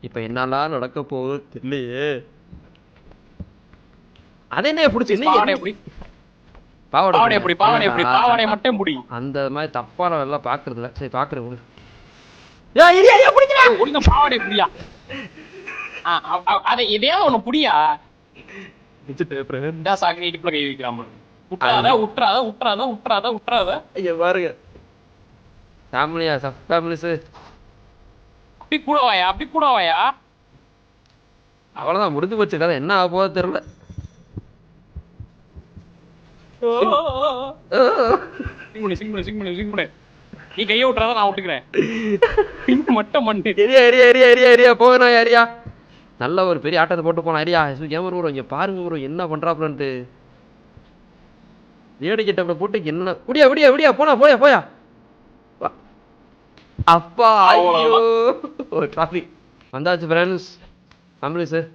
இப்ப என்னலாம் நடக்க போகுது தெரியலையே. அது என்ன பிடிச்சி பாவாடை எப்படி? பாவாடை எப்படி? பாவாடை எப்படி? பாவாடை மட்டும் முடி அந்த மாதிரி தப்பான எல்லாம் பாக்குறது இல்ல சரி. ஏய், பாவாடை அ- அதை இதே ஒண்ணு புடியா? சாக்கு இடுப்புல கை வைக்கிறாம உட்றாத உட்றாத உட்றாத உட்றாத உட்றாத. ஐயா பாருங்க. ஃபேமிலியா சப் ஃபேமிலிஸ் அப்படி கூட வாயா அப்படி கூட வாயா அவ்வளவுதான் முடிஞ்சு போச்சு. கதை என்ன ஆக போகுது தெரியல. நீ கையை விட்டுறாத நான் விட்டுக்கிறேன். பிங்க் மட்டும் மண்ணு எரியா எரியா எரியா எரியா எரியா போகணும் நல்ல ஒரு பெரிய ஆட்டத்தை போட்டு போனா ஏரியா. கேமர் ப்ரோ இங்க பாருங்க ப்ரோ என்ன பண்றாப்லன்ட்டு. ஏடு கிட்ட போட்டு என்ன விடியா விடியா விடியா போனா போயா போயா. அப்பா ஐயோ. ஒரு டிராஃபிக் வந்தாச்சு ஃப்ரெண்ட்ஸ் ஃபேமிலி சார்